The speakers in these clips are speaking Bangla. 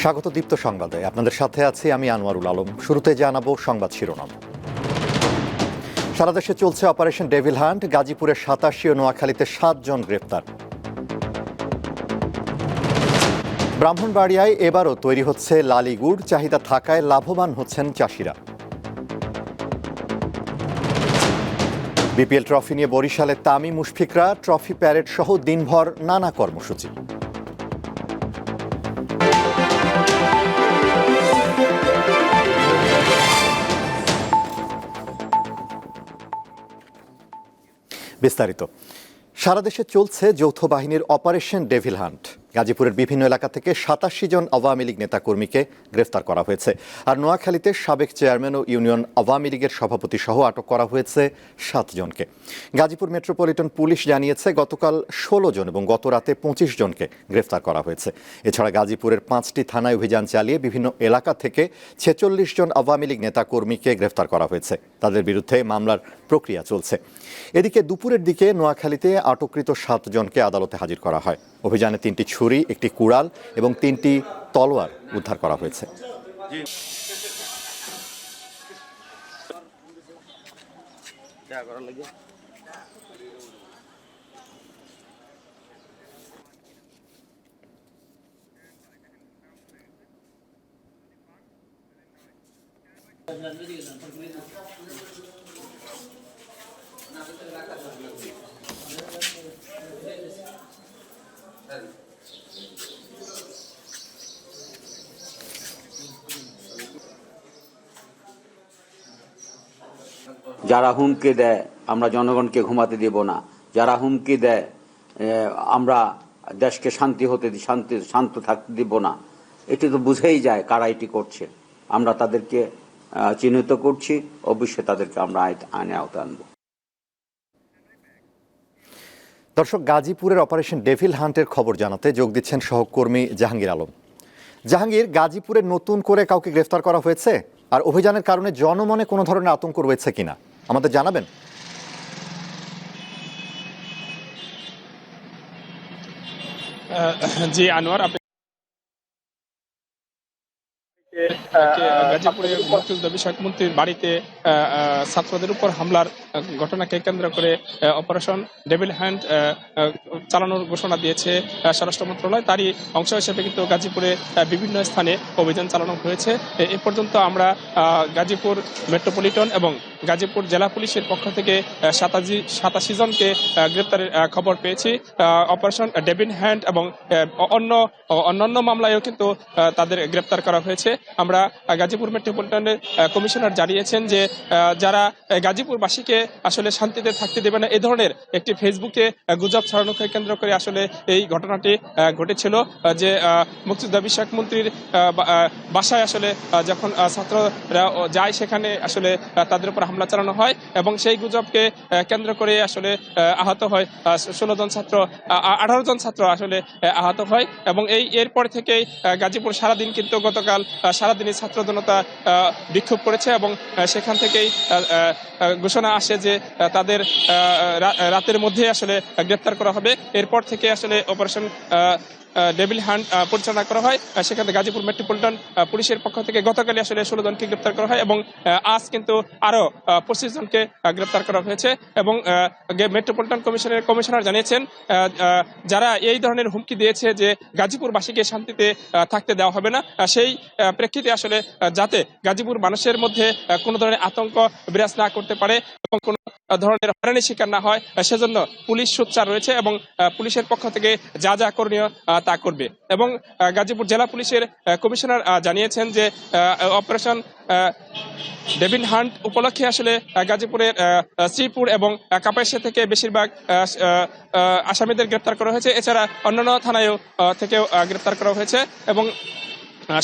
স্বাগত দীপ্ত সংবাদে। আপনাদের সাথে আছি আমি আনোয়ারুল আলম। শুরুতে জানাব সংবাদ শিরোনাম। সারা দেশে চলছে অপারেশন ডেভিল হান্ট। গাজীপুরের সাতাশি ও নোয়াখালীতে সাতজন গ্রেপ্তার। ব্রাহ্মণবাড়িয়ায় এবারও তৈরি হচ্ছে লালিগুড়। চাহিদা থাকায় লাভবান হচ্ছেন চাষিরা। বিপিএল ট্রফি নিয়ে বরিশালে তামিম মুশফিকরা। ট্রফি প্যারেড সহ দিনভর নানা কর্মসূচি। বিস্তারিত। সারা দেশে চলছে যৌথ বাহিনীর অপারেশন ডেভিল হান্ট। গাজীপুরের বিভিন্ন এলাকা থেকে সাতাশি জন আওয়ামী লীগ নেতাকর্মীকে গ্রেফতার করা হয়েছে। আর নোয়াখালীতে সাবেক চেয়ারম্যান ও ইউনিয়ন আওয়ামী লীগের সভাপতি সহ আটক করা হয়েছে সাতজনকে গাজীপুর মেট্রোপলিটন পুলিশ জানিয়েছে, গতকাল ষোলো জন এবং গত রাতে পঁচিশ জনকে গ্রেফতার করা হয়েছে। এছাড়া গাজীপুরের পাঁচটি থানায় অভিযান চালিয়ে বিভিন্ন এলাকা থেকে ছেচল্লিশ জন আওয়ামী লীগ নেতাকর্মীকে গ্রেফতার করা হয়েছে। তাদের বিরুদ্ধে মামলার প্রক্রিয়া চলছে। এদিকে দুপুরের দিকে নোয়াখালীতে আটককৃত সাতজনকে আদালতে হাজির করা হয়। অভিযানে তিনটি ছুরি একটি কুড়াল এবং তিনটি তলোয়ার উদ্ধার করা হয়েছে। যারা হুমকি দেয়, আমরা জনগণকে ঘুমাতে দিব না। যারা হুমকি দেয় আমরা দেশকে শান্তি হতে শান্তি, শান্ত থাকতে দিব না। এটি তো বুঝেই যায় কারা এটি করছে। আমরা তাদেরকে চিহ্নিত করছি, অবশ্যই তাদেরকে আমরা আইন- আওতায় আনব। দর্শক, গাজীপুরের অপারেশন ডেভিল হান্টের খবর জানাতে যোগ দিচ্ছেন সহকর্মী জাহাঙ্গীর আলম। জাহাঙ্গীর, গাজীপুরে নতুন করে কাউকে গ্রেফতার করা হয়েছে? আর অভিযানের কারণে জনমনে কোনো ধরনের আতঙ্ক রয়েছে কিনা? আমাদের জানাবেন? জি আনোয়ার আপনি গাজীপুরে মুক্তিযুদ্ধ বিষয়ক মন্ত্রীর বাড়িতে ছাত্রদের উপর হামলার ঘটনাকে কেন্দ্র করে অপারেশন ডেভিল হ্যান্ড চালানোর ঘোষণা দিয়েছে আহ, স্বরাষ্ট্র মন্ত্রণালয়। তারই অংশ হিসেবে কিন্তু গাজীপুরে বিভিন্ন স্থানে অভিযান চালানো হয়েছে। এ পর্যন্ত আমরা আহ, গাজীপুর মেট্রোপলিটন এবং গাজীপুর জেলা পুলিশের পক্ষ থেকে সাতাশি সাতাশি জনকে গ্রেপ্তারের খবর পেয়েছি। অপারেশন ডেভিন হ্যান্ড এবং অন্য অন্যান্য মামলায়ও কিন্তু তাদের গ্রেপ্তার করা হয়েছে। আমরা গাজীপুর মেট্রোপলিটনের কমিশনার জানিয়েছেন যে যারা গাজীপুরবাসীকে আসলে শান্তিতে থাকতে দেবে না, এ ধরনের একটি ফেসবুকে গুজব ছড়ানোকে কেন্দ্র করে আসলে এই ঘটনাটি ঘটেছিল যে মুক্তিযোদ্ধা বিষয়ক মন্ত্রীর বাসায় আসলে যখন ছাত্ররা যায়, সেখানে আসলে তাদের উপর হামলা চালানো হয় এবং সেই গুজবকে কেন্দ্র করে আসলে আহত হয় ষোলো জন ছাত্র আঠারো জন ছাত্র আসলে আহত হয় এবং এই, এরপর থেকেই গাজীপুর সারাদিন কিন্তু গতকাল সারাদিনই ছাত্র জনতা বিক্ষোভ করেছে এবং সেখান থেকেই ঘোষণা আসে যে তাদের রাতের মধ্যে আসলে গ্রেপ্তার করা হবে। এরপর থেকে আসলে অপারেশন ডেভিল হান্ট পরিচালনা করা হয়। সেখানে গাজীপুর মেট্রোপলিটন পুলিশের পক্ষ থেকে গতকালই আসলে ষোলো জনকে গ্রেপ্তার করা হয় এবং আজ কিন্তু আরও পঁচিশ জনকে গ্রেপ্তার করা হয়েছে এবং মেট্রোপলিটন কমিশনের কমিশনার জানিয়েছেন যারা এই ধরনের হুমকি দিয়েছে যে গাজীপুরবাসীকে শান্তিতে থাকতে দেওয়া হবে না সেই প্রেক্ষিতে আসলে যাতে গাজীপুর মানুষের মধ্যে কোনো ধরনের আতঙ্ক বিরাজ না করতে পারে এবং কোনো ধরনের হয়রানির শিকার না হয় সেজন্য পুলিশ সোচ্চার রয়েছে এবং পুলিশের পক্ষ থেকে যা যা করণীয় তা করবে। এবং গাজীপুর জেলা পুলিশের কমিশনার জানিয়েছেন যে অপারেশন ডেভিন হান্ট উপলক্ষে আসলে গাজীপুরের শ্রীপুর এবং কাপাসিয়া থেকে বেশিরভাগ আসামিদের গ্রেপ্তার করা হয়েছে। এছাড়া অন্যান্য থানায়ও থেকেও গ্রেপ্তার করা হয়েছে এবং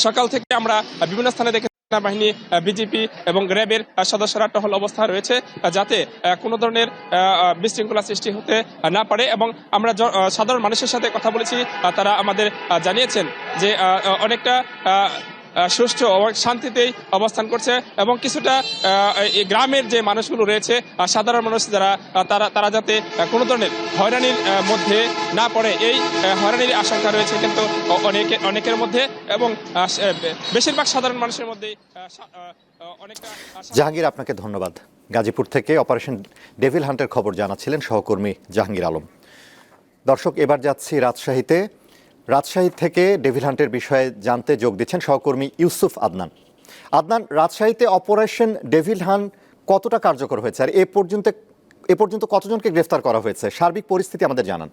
সকাল থেকে আমরা বিভিন্ন স্থানে দেখে বাহিনী বিজেপি এবং র্যাবের সদস্যরা টহল অবস্থায় রয়েছে যাতে কোনো ধরনের বিশৃঙ্খলা সৃষ্টি হতে না পারে এবং আমরা সাধারণ মানুষের সাথে কথা বলেছি তারা আমাদের জানিয়েছেন যে অনেকটা সুষ্ঠু শান্তিতেই অবস্থান করছে এবং কিছুটা গ্রামের যে মানুষগুলো রয়েছে সাধারণ মানুষ যারা তারা তারা যাতে কোনো ধরনের হয়রানির মধ্যে না পড়ে, এই হয়রানির আশঙ্কা রয়েছে কিন্তু অনেকে অনেকের মধ্যে এবং বেশিরভাগ সাধারণ মানুষের আশা- জাহাঙ্গীর, আপনাকে ধন্যবাদ। গাজীপুর থেকে অপারেশন ডেভিল হান্টের খবর জানাচ্ছিলেন সহকর্মী জাহাঙ্গীর আলম। দর্শক, এবার যাচ্ছি রাজশাহীতে। রাজশাহী থেকে ডেভিল হান্টের বিষয়ে জানতে যোগ দিচ্ছেন সহকর্মী ইউসুফ আদনান। আদনান রাজশাহীতে অপারেশন ডেভিল হান্ট কতটা কার্যকর হয়েছে? আর এ পর্যন্ত এ পর্যন্ত কতজনকে গ্রেফতার করা হয়েছে? সার্বিক পরিস্থিতি আমাদের জানান।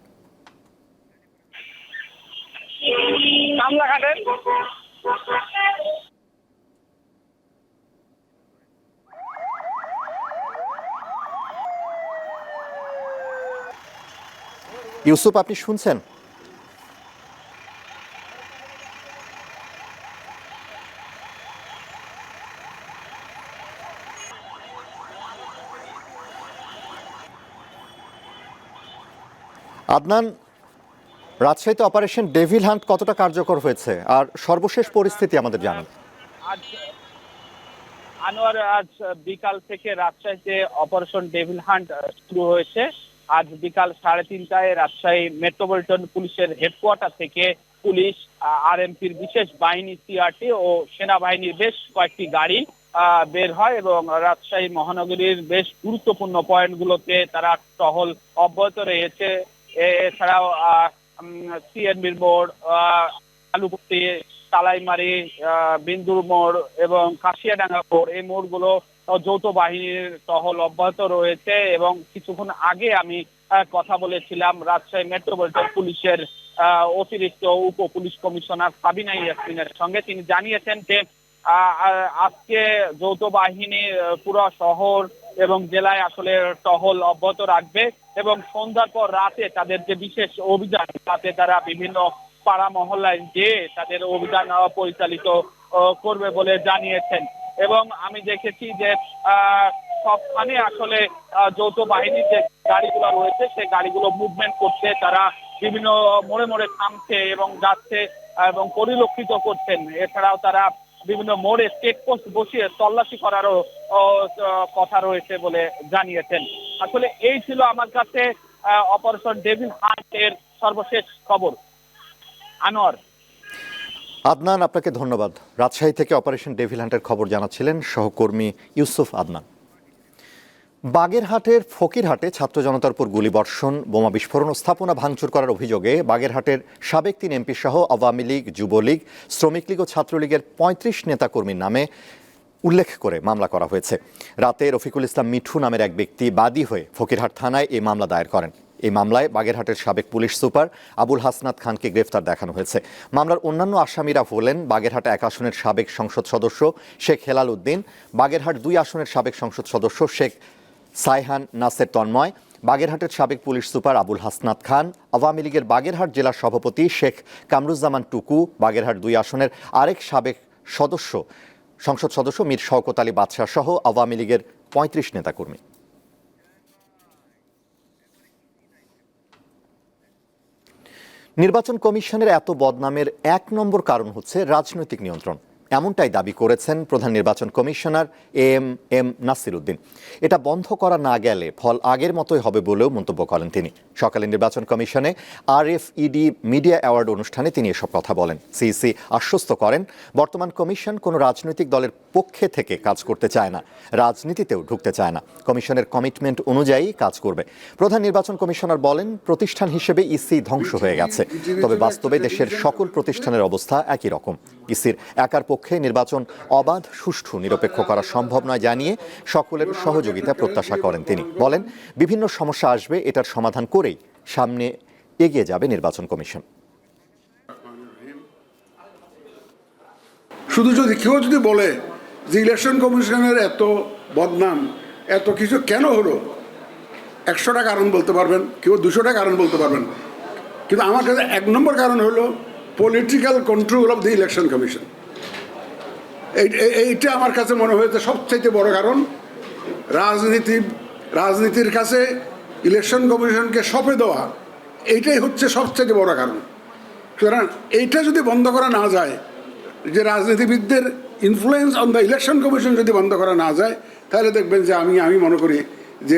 ইউসুফ আপনি শুনছেন? আদনান, রাজশাহীতে অপারেশন ডেভিল হান্ট কতটা কার্যকর হয়েছে? আর সর্বশেষ পরিস্থিতি আমাদের জানান। আনোয়ার, আজ বিকাল থেকে রাজশাহীতে অপারেশন ডেভিল হান্ট শুরু হয়েছে। আজ বিকাল সাড়ে তিনটায় রাজশাহী মেট্রোপলিটন পুলিশের হেডকোয়ার্টার থেকে পুলিশ আরএমপির বিশেষ বাহিনী সিআরটি ও সেনাবাহিনীর বেশ কয়েকটি গাড়ি বের হয় এবং রাজশাহী মহানগরীর বেশ গুরুত্বপূর্ণ পয়েন্টগুলোতে তারা টহল অব্যাহত রয়েছে। এছাড়াও সিএনবির মোড় আহ, আলুপট্টি তালাইমারি বিন্দুর মোড় এবং কাশিয়াডাঙ্গা মোড় এই মোড়গুলো যৌথ বাহিনীর টহল অব্যাহত রয়েছে এবং কিছুক্ষণ আগে আমি কথা বলেছিলাম রাজশাহী মেট্রোপলিটন পুলিশের অতিরিক্ত উপ পুলিশ কমিশনার সাবিনা ইয়াসমিনের সঙ্গে। তিনি জানিয়েছেন যে আজকে যৌথ বাহিনী পুরো শহর এবং জেলায় আসলে টহল অব্যাহত রাখবে এবং সন্ধ্যার পর রাতে তাদের যে বিশেষ অভিযান, তাতে তারা বিভিন্ন পাড়া মহল্লায় যে তাদের অভিযান পরিচালিত করবে বলে জানিয়েছেন। এবং আমি দেখেছি যে সবখানে আসলে যৌথ বাহিনীর যে গাড়িগুলো রয়েছে সেই গাড়িগুলো মুভমেন্ট করছে, তারা বিভিন্ন মোড়ে মোড়ে থামছে এবং যাচ্ছে এবং পরিলক্ষিত করছেন। এছাড়াও তারা বিভিন্ন মোড়ে চেকপোস্ট বসিয়ে তল্লাশি করারও কথা রয়েছে বলে জানিয়েছেন। আসলে এই ছিল আমার কাছে অপারেশন ডেভিল হান্টের সর্বশেষ খবর। আনোয়ার। আদনান, আপনাকে ধন্যবাদ। রাজশাহী থেকে অপারেশন ডেভিল হান্টের খবর জানাচ্ছিলেন সহকর্মী ইউসুফ আদনান। বাগেরহাটের ফকিরহাটে ছাত্র জনতার উপর গুলিবর্ষণ, বোমা বিস্ফোরণ ও স্থাপনা ভাঙচুর করার অভিযোগে বাগেরহাটের সাবেক তিন এমপি সহ আওয়ামী লীগ, যুবলীগ, শ্রমিক লীগ ও ছাত্রলীগের পঁয়ত্রিশ নেতাকর্মীর নামে উল্লেখ করে মামলা করা হয়েছে। রাতে রফিকুল ইসলাম মিঠু নামের এক ব্যক্তি বাদী হয়ে ফকিরহাট থানায় এই মামলা দায়ের করেন। এই মামলায় বাগেরহাটের সাবেক পুলিশ সুপার আবুল হাসনাত খানকে গ্রেফতার দেখানো হয়েছে। মামলার অন্যান্য আসামিরা হলেন বাগেরহাট এক আসনের সাবেক সংসদ সদস্য শেখ হেলাল উদ্দিন, বাগেরহাট দুই আসনের সাবেক সংসদ সদস্য শেখ সাইহান নাসের তন্ময়, বাগেরহাটের সাবেক পুলিশ সুপার আবুল হাসনাত খান, আওয়ামী লীগের বাগেরহাট জেলা সভাপতি শেখ কামরুজ্জামান টুকু, বাগেরহাট দুই আসনের আরেক সাবেক সদস্য, সংসদ সদস্য মীর শওকত আলী বাদশাহ সহ আওয়ামী লীগের পঁয়ত্রিশ নেতাকর্মী। নির্বাচন কমিশনের এত বদনামের এক নম্বর কারণ হচ্ছে রাজনৈতিক নিয়ন্ত্রণ। এমনটাই দাবি করেছেন প্রধান নির্বাচন কমিশনার এম এম নাসির উদ্দিন এটা বন্ধ করা না গেলে ফল আগের মতোই হবে বলেও মন্তব্য করেন তিনি। সকালে নির্বাচন কমিশনে R F E D media award অনুষ্ঠানে তিনি এসব কথা বলেন। সিইসি আশ্বস্ত করেন, বর্তমান কমিশন কোনো রাজনৈতিক দলের পক্ষে থেকে কাজ করতে চায় না, রাজনীতিতেও ঢুকতে চায় না। কমিশনের কমিটমেন্ট অনুযায়ী কাজ করবে। প্রধান নির্বাচন কমিশনার বলেন, প্রতিষ্ঠান হিসেবে ইসি ধ্বংস হয়ে গেছে। তবে বাস্তবে দেশের সকল প্রতিষ্ঠানের অবস্থা একই রকম। ইসির একার পক্ষে নির্বাচন অবাধ, সুষ্ঠু, নিরপেক্ষ করা সম্ভব নয় জানিয়ে সকলের সহযোগিতা প্রত্যাশা করেন তিনি। বলেন, বিভিন্ন সমস্যা আসবে, এটার সমাধান করেই সামনে এগিয়ে যাবে নির্বাচন কমিশন। শুধু যদি কেউ যদি বলে যে ইলেকশন কমিশনের এত বদনাম, এত কিছু কেন হলো? একশোটা কারণ বলতে পারবেন, কেউ দুশোটা কারণ বলতে পারবেন। কিন্তু আমার কাছে এক নম্বর কারণ হলো political control of the election commission এইটা আমার কাছে মনে হয়েছে সবচাইতে বড় কারণ। রাজনীতি, রাজনীতির কাছে ইলেকশন কমিশনকে সঁপে দেওয়া, এইটাই হচ্ছে সবচেয়ে বড় কারণ। সুতরাং এইটা যদি বন্ধ করা না যায়, যে রাজনীতিবিদদের influence on the election commission যদি বন্ধ করা না যায়, তাহলে দেখবেন যে আমি আমি মনে করি যে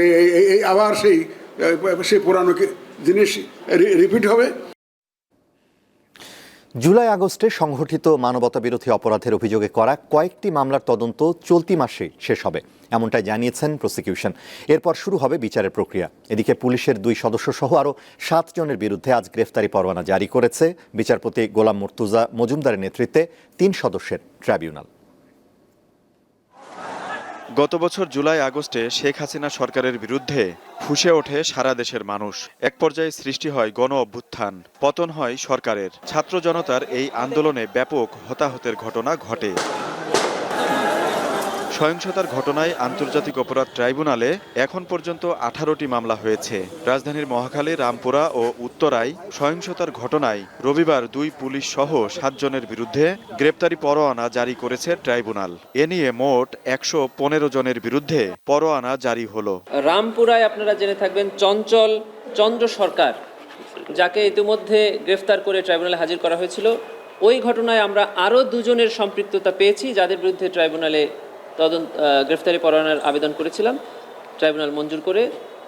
এই আবার সেই সেই পুরানো জিনিস রিপিট হবে। জুলাই আগস্টে সংঘটিত মানবতাবিরোধী অপরাধের অভিযোগে করা কয়েকটি মামলার তদন্ত চলতি মাসে শেষ হবে, এমনটাই জানিয়েছেন প্রসিকিউশন। এরপর শুরু হবে বিচারের প্রক্রিয়া। এদিকে পুলিশের দুই সদস্য সহ আরও সাতজনের বিরুদ্ধে আজ গ্রেফতারি পরোয়ানা জারি করেছে। বিচারপতি গোলাম মুর্তুজা মজুমদারের নেতৃত্বে তিন সদস্যের ট্রাইব্যুনাল। গত বছর জুলাই, আগস্টে শেখ হাসিনা সরকারের বিরুদ্ধে ফুসে ওঠে সারা দেশের মানুষ। এক পর্যায়ে সৃষ্টি হয় গণ অভ্যুত্থান, পতন হয় সরকারের। ছাত্র জনতার এই আন্দোলনে ব্যাপক হতাহতের ঘটনা ঘটে। সহিংসতার ঘটনায় আন্তর্জাতিক অপরাধ ট্রাইব্যুনালে এখন পর্যন্ত আঠারোটি মামলা হয়েছে। রাজধানীর মহাখালী, রামপুরা ও উত্তরায় সহিংসতার ঘটনায় রবিবার দুই পুলিশ সহ সাতজনের বিরুদ্ধে গ্রেপ্তারি পরোয়ানা জারি করেছে ট্রাইব্যুনাল। এ নিয়ে মোট একশো পনেরো জনের বিরুদ্ধে পরোয়ানা জারি হলো। রামপুরায় আপনারা জেনে থাকবেন, চঞ্চল, চন্দ্র সরকার, যাকে ইতিমধ্যে গ্রেফতার করে ট্রাইব্যুনালে হাজির করা হয়েছিল, ওই ঘটনায় আমরা আরও দুজনের সম্পৃক্ততা পেয়েছি, যাদের বিরুদ্ধে ট্রাইব্যুনালে তদন্ত গ্রেফতারি পরোয়ানার আবেদন করেছিলাম। ট্রাইব্যুনাল মঞ্জুর করে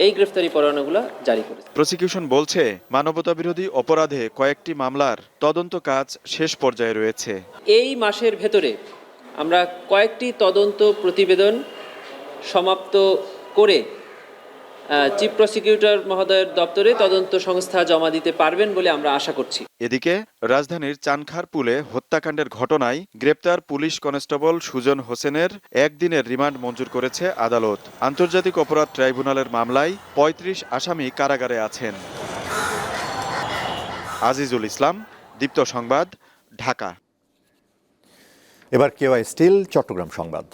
এই গ্রেফতারি পরোয়ানাগুলো জারি করেছে। প্রসিকিউশন বলছে মানবতা বিরোধী অপরাধে কয়েকটি মামলার তদন্ত কাজ শেষ পর্যায়ে রয়েছে। এই মাসের ভেতরে আমরা কয়েকটি তদন্ত প্রতিবেদন সমাপ্ত করে চিফ প্রসিকিউটর মহোদয়ের দপ্তরে তদন্ত সংস্থা জমা দিতে পারবেন বলে আমরা আশা করছি। এদিকে রাজধানীর চানখারপুলে হত্যাকাণ্ডের ঘটনায় গ্রেপ্তার পুলিশ কনস্টেবল সুজন হোসেনের একদিনের রিমান্ড মঞ্জুর করেছে আদালত। আন্তর্জাতিক অপরাধ ট্রাইব্যুনালের মামলায় ৩৫ আসামি কারাগারে আছেন। আজিজুল ইসলাম দীপ্ত সংবাদ ঢাকা। এবার কেওয়াই স্টিল চট্টগ্রাম সংবাদ।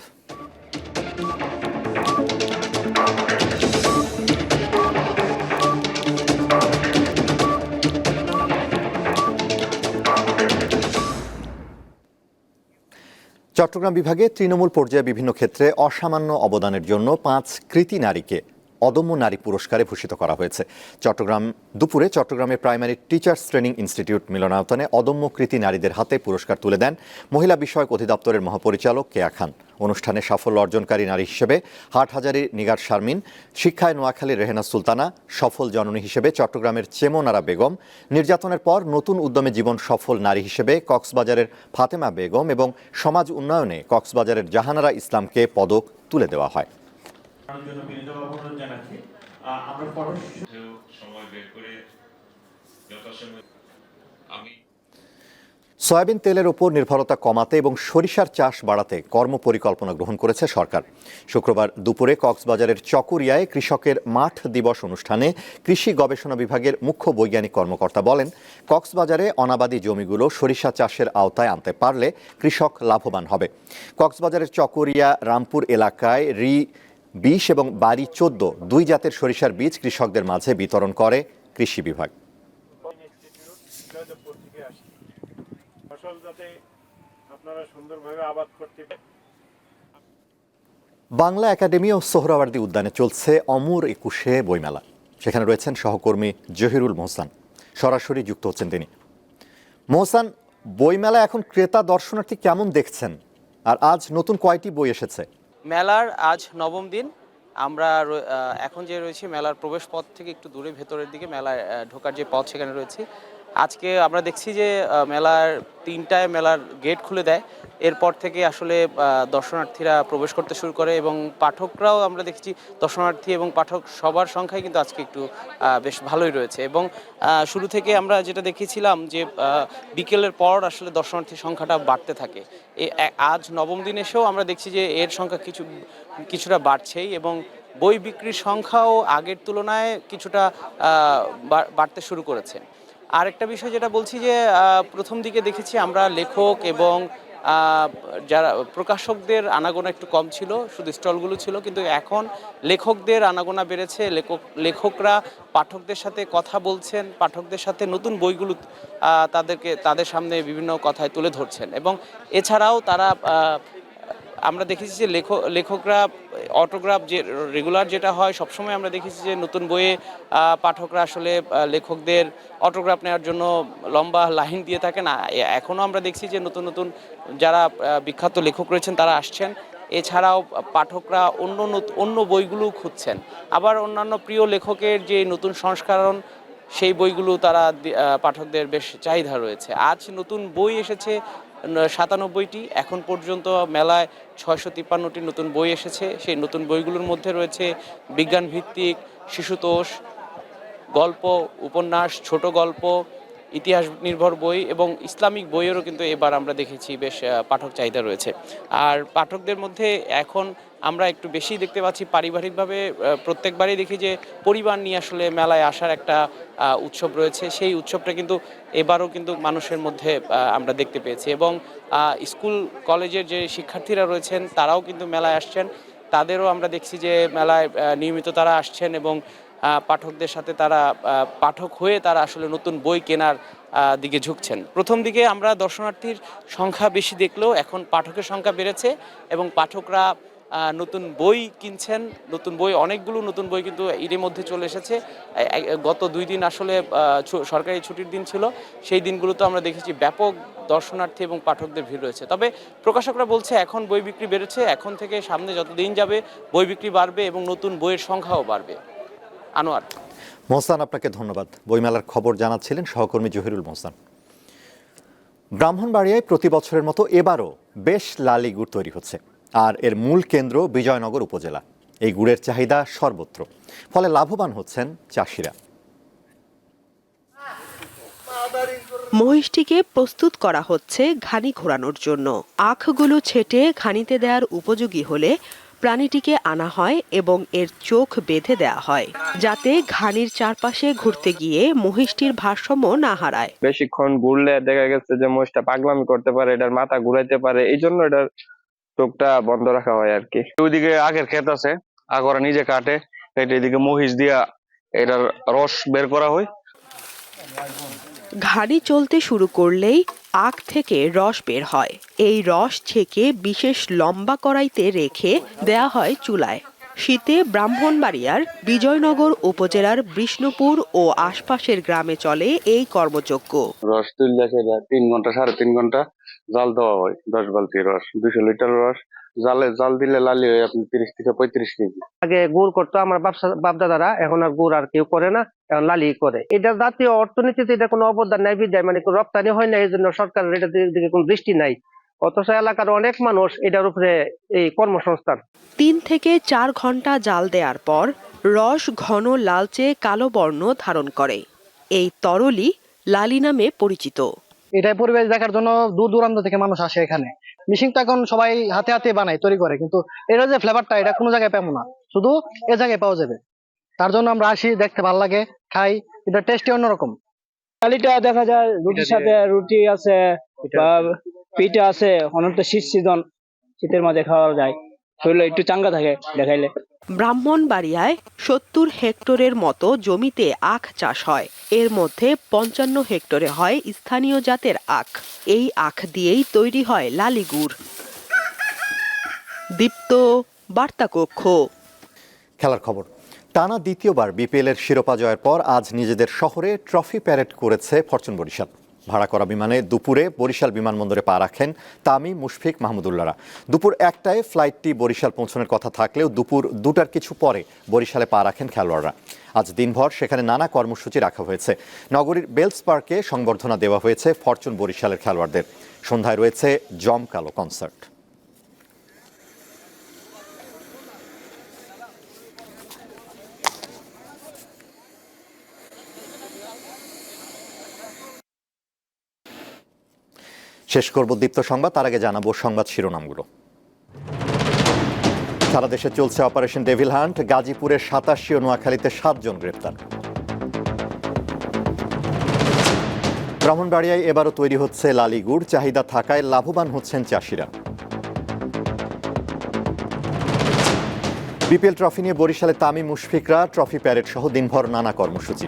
চট্টগ্রাম বিভাগে তৃণমূল পর্যায়ে বিভিন্ন ক্ষেত্রে অসামান্য অবদানের জন্য পাঁচ কৃতি নারীকে অদম্য নারী পুরস্কারে ভূষিত করা হয়েছে। চট্টগ্রাম দুপুরে চট্টগ্রামের প্রাইমারি টিচার্স ট্রেনিং ইনস্টিটিউট মিলনায়তনে অদম্য কৃতি নারীদের হাতে পুরস্কার তুলে দেন মহিলা বিষয়ক অধিদপ্তরের মহাপরিচালক কেয়া খান। অনুষ্ঠানে সাফল্য অর্জনকারী নারী হিসেবে হাটহাজারি নিগার শারমিন, শিক্ষায় নোয়াখালীর রেহেনা সুলতানা, সফল জননী হিসেবে চট্টগ্রামের চেমনারা বেগম, নির্যাতনের পর নতুন উদ্যমে জীবন সফল নারী হিসেবে কক্সবাজারের ফাতেমা বেগম এবং সমাজ উন্নয়নে কক্সবাজারের জাহানারা ইসলামকে পদক তুলে দেওয়া হয়। করার জন্য বিনীত অভিনন্দন জানাচ্ছি। আমরা সময় বের করে যথাসময়ে আমি সয়াবিন তেলের ওপর নির্ভরতা কমাতে এবং সরিষার চাষ বাড়াতে কর্মপরিকল্পনা গ্রহণ করেছে সরকার। শুক্রবার দুপুরে কক্সবাজারের চকরিয়ায় কৃষকের মাঠ দিবস অনুষ্ঠানে কৃষি গবেষণা বিভাগের মুখ্য বৈজ্ঞানিক কর্মকর্তা বলেন কক্সবাজারে অনাবাদী জমিগুলো সরিষা চাষের আওতায় আনতে পারলে কৃষক লাভবান হবে। কক্সবাজারের চকরিয়া রামপুর এলাকায় রি বিশ এবং বাড়ি চোদ্দ, দুই জাতের সরিষার বীজ কৃষকদের মাঝে বিতরণ করে কৃষি বিভাগ। বাংলা একাডেমি ও সোহরাওয়ার্দী উদ্যানে চলছে অমর একুশে বইমেলা। সেখানে রয়েছেন সহকর্মী জহিরুল মোহসান। সরাসরি যুক্ত হচ্ছেন তিনি। মোহসান বইমেলা এখন ক্রেতা দর্শনার্থী কেমন দেখছেন? আর আজ নতুন কয়টি বই এসেছে? মেলার আজ নবম দিন। আমরা এখন যে রয়েছি মেলার প্রবেশ পথ থেকে একটু দূরে, ভেতরের দিকে মেলায় ঢোকার যে পথ সেখানে রয়েছি। আজকে আমরা দেখছি যে মেলার তিনটায় মেলার গেট খুলে দেয়। এরপর থেকে আসলে দর্শনার্থীরা প্রবেশ করতে শুরু করে এবং পাঠকরাও আমরা দেখছি, দর্শনার্থী এবং পাঠক সবার সংখ্যাই কিন্তু আজকে একটু বেশ ভালোই রয়েছে। এবং শুরু থেকে আমরা যেটা দেখেছিলাম যে বিকেলের পর আসলে দর্শনার্থীর সংখ্যাটা বাড়তে থাকে। আজ নবম দিন এসেও আমরা দেখছি যে, এর সংখ্যা কিছু, কিছুটা বাড়ছেই এবং বই বিক্রির সংখ্যাও আগের তুলনায় কিছুটা বাড়তে শুরু করেছে। আরেকটা বিষয় যেটা বলছি যে প্রথম দিকে দেখেছি আমরা লেখক এবং যারা প্রকাশকদের আনাগোনা একটু কম ছিল, শুধু স্টলগুলো ছিল, কিন্তু এখন লেখকদের আনাগোনা বেড়েছে, লেখক, লেখকরা পাঠকদের সাথে কথা বলছেন, পাঠকদের সাথে নতুন বইগুলো তাদেরকে, তাদের সামনে বিভিন্ন কথায় তুলে ধরছেন এবং এছাড়াও তারা আমরা দেখেছি যে লেখক, লেখকরা, অটোগ্রাফ যে রেগুলার যেটা হয়, সবসময় আমরা দেখেছি যে নতুন বইয়ে পাঠকরা আসলে লেখকদের অটোগ্রাফ নেওয়ার জন্য লম্বা লাইন দিয়ে থাকে না এখনও আমরা দেখছি যে নতুন নতুন যারা বিখ্যাত লেখক রয়েছেন, তারা আসছেন। এছাড়াও পাঠকরা অন্য অন্য বইগুলো খুঁজছেন। আবার অন্যান্য প্রিয় লেখকের যে নতুন সংস্করণ, সেই বইগুলো তারা পাঠকদের বেশ চাহিদা রয়েছে। আজ নতুন বই এসেছে সাতানব্বইটি, এখন পর্যন্ত মেলায় ছয়শো তিপ্পান্নটি নতুন বই এসেছে। সেই নতুন বইগুলোর মধ্যে রয়েছে বিজ্ঞান ভিত্তিক শিশুতোষ, গল্প, উপন্যাস, ছোট গল্প, ইতিহাস নির্ভর বই এবং ইসলামিক বইয়েরও কিন্তু এবার আমরা দেখেছি বেশ পাঠক চাহিদা রয়েছে। আর পাঠকদের মধ্যে এখন আমরা একটু বেশি দেখতে পাচ্ছি। পারিবারিকভাবে প্রত্যেকবারই দেখি যে পরিবার নিয়ে আসলে মেলায় আসার একটা উৎসব রয়েছে। সেই উৎসবটা কিন্তু এবারও কিন্তু মানুষের মধ্যে আমরা দেখতে পেয়েছি এবং স্কুল, কলেজের যে শিক্ষার্থীরা রয়েছেন, তারাও কিন্তু মেলায় আসছেন। তাদেরও আমরা দেখছি যে মেলায় নিয়মিত তারা আসছেন এবং পাঠকদের সাথে তারা পাঠক হয়ে তারা আসলে নতুন বই কেনার দিকে ঝুঁকছেন। প্রথম দিকে আমরা দর্শনার্থীর সংখ্যা বেশি দেখলেও এখন পাঠকের সংখ্যা বেড়েছে এবং পাঠকরা নতুন বই কিনছেন, নতুন বই, অনেকগুলো নতুন বই কিন্তু এরই মধ্যে চলে এসেছে। গত দুই দিন আসলে সরকারি ছুটির দিন ছিল, সেই দিনগুলোতে আমরা দেখেছি ব্যাপক দর্শনার্থী এবং পাঠকদের ভিড় রয়েছে। তবে প্রকাশকরা বলছে, এখন বই বিক্রি বেড়েছে, এখন থেকে সামনে যত দিন যাবে, বই বিক্রি বাড়বে এবং নতুন বইয়ের সংখ্যাও বাড়বে। আনোয়ার। মোহসান, আপনাকে ধন্যবাদ। বইমেলার খবর জানাচ্ছিলেন সহকর্মী জহিরুল মোহসান। ব্রাহ্মণবাড়িয়ায় প্রতি বছরের মতো এবারও বেশ লালি গুড় তৈরি হচ্ছে। আর এর মূল কেন্দ্র বিজয়নগর উপজেলা। এই গুড়ের চাহিদা সর্বত্র। ফলে লাভবান হচ্ছেন চাষিরা। মহিষটিকে প্রস্তুত করা হচ্ছে ঘানি ঘোরানোর জন্য। আখগুলো ছেটে ঘানিতে দেওয়ার উপযোগী হলে প্রাণীটিকে আনা হয় এবং এর চোখ বেঁধে দেওয়া হয় যাতে ঘানির চারপাশে ঘুরতে গিয়ে মহিষটির ভারসাম্য না হারায়। বেশিক্ষণ ঘুরলে দেখা গেছে যে মহিষটা পাগলামি করতে পারে এটার মাথা ঘুরাইতে পারে এই জন্য এটার চোখটা বন্ধ রাখা হয় আর কি। ওইদিকে আগের ক্ষেত আছে আগ ওরা নিজে কাটে কেটে এদিকে মহিষ দিয়া এটার রস বের করা হয়। ঘাড়ি চলতে শুরু করলেই আখ থেকে রস বের হয়। এই রস ছেঁকে বিশেষ লম্বা কড়াইতে রেখে দেয়া হয় চুলায়। শীতে ব্রাহ্মণবাড়িয়ার বিজয়নগর উপজেলার বিষ্ণুপুর ও আশপাশের গ্রামে চলে এই কর্মযজ্ঞ। রস তুললে তিন ঘণ্টা সাড়ে তিন ঘণ্টা জাল দেওয়া হয় দশ বালতি রস দুশো লিটার রস। জালে জাল দিলে লালি হয় আপনি তিরিশ থেকে পঁয়ত্রিশ কেজি। আগে গুড় করতো আমার বাপদাদারা এখন আর গুড় আর কেউ করে না এখন লালি করে। এটা জাতীয় অর্থনীতিতে এটা কোনো অবদান নাই বিদায় মানে রপ্তানি হয় না এই জন্য সরকারের এটা দিকে কোনো দৃষ্টি নাই। অথচ এলাকার অনেক মানুষ এটার উপরে এই কর্মসংস্থান। তিন থেকে চার ঘণ্টা জাল দেওয়ার পর রস ঘন লালচে কালো বর্ণ ধারণ করে। এই তরলই লালি নামে পরিচিত। এটাই পরিবেশ দেখার জন্য দূর দূরান্ত থেকে মানুষ আসে এখানে। মিশিং তো এখন সবাই হাতে হাতে বানায় তৈরি করে কিন্তু এটা যে ফ্লেভারটা এটা কোনো জায়গায় পাবো না। শুধু এ জায়গায় পাওয়া যাবে। তার জন্য আমরা আসি দেখতে ভালো লাগে খাই এটা টেস্টই অন্যরকম। ডালিটা দেখা যায় রুটির সাথে রুটি আছে বা পিঠা আছে অনন্ত শীত সিজন শীতের মাঝে খাওয়া যায়। শরীর একটু চাঙ্গা থাকে দেখাইলে। ব্রাহ্মণবাড়িয়ায় সত্তর হেক্টরের মতো জমিতে আখ চাষ হয়। এর মধ্যে পঞ্চান্ন হেক্টরে হয় স্থানীয় জাতের আখ। এই আখ দিয়েই তৈরি হয় লালিগুড়। দীপ্ত বার্তাকক্ষ। খেলার খবর। টানা দ্বিতীয়বার বিপিএলের শিরোপা জয়ের পর আজ নিজেদের শহরে ট্রফি প্যারেড করেছে ফরচুন বরিশাল। ভাড়া করা বিমানে দুপুরে বরিশাল বিমানবন্দরে পা রাখেন তামি মুশফিক মাহমুদুল্লাহরা। দুপুর একটায় ফ্লাইটটি বরিশাল পৌঁছানোর কথা থাকলেও দুপুর দুটার কিছু পরে বরিশালে পা রাখেন খেলোয়াড়রা। আজ দিনভর সেখানে নানা কর্মসূচি রাখা হয়েছে। নগরীর বেলস পার্কে সংবর্ধনা দেওয়া হয়েছে ফরচুন বরিশালের খেলোয়াড়দের। সন্ধ্যায় রয়েছে জমকালো কনসার্ট। শেষ করব দীপ্ত সংবাদ, তার আগে জানাব সংবাদ শিরোনামগুলো। সারা দেশে চলছে অপারেশন ডেভিল হান্ট, গাজীপুরের সাতাশি ও নোয়াখালীতে সাতজন গ্রেপ্তার। ব্রাহ্মণবাড়িয়ায় এবারও তৈরি হচ্ছে লালিগুড়, চাহিদা থাকায় লাভবান হচ্ছেন চাষিরা। বিপিএল ট্রফি নিয়ে বরিশালে তামিম মুশফিকরা, ট্রফি প্যারেড সহ দিনভর নানা কর্মসূচি।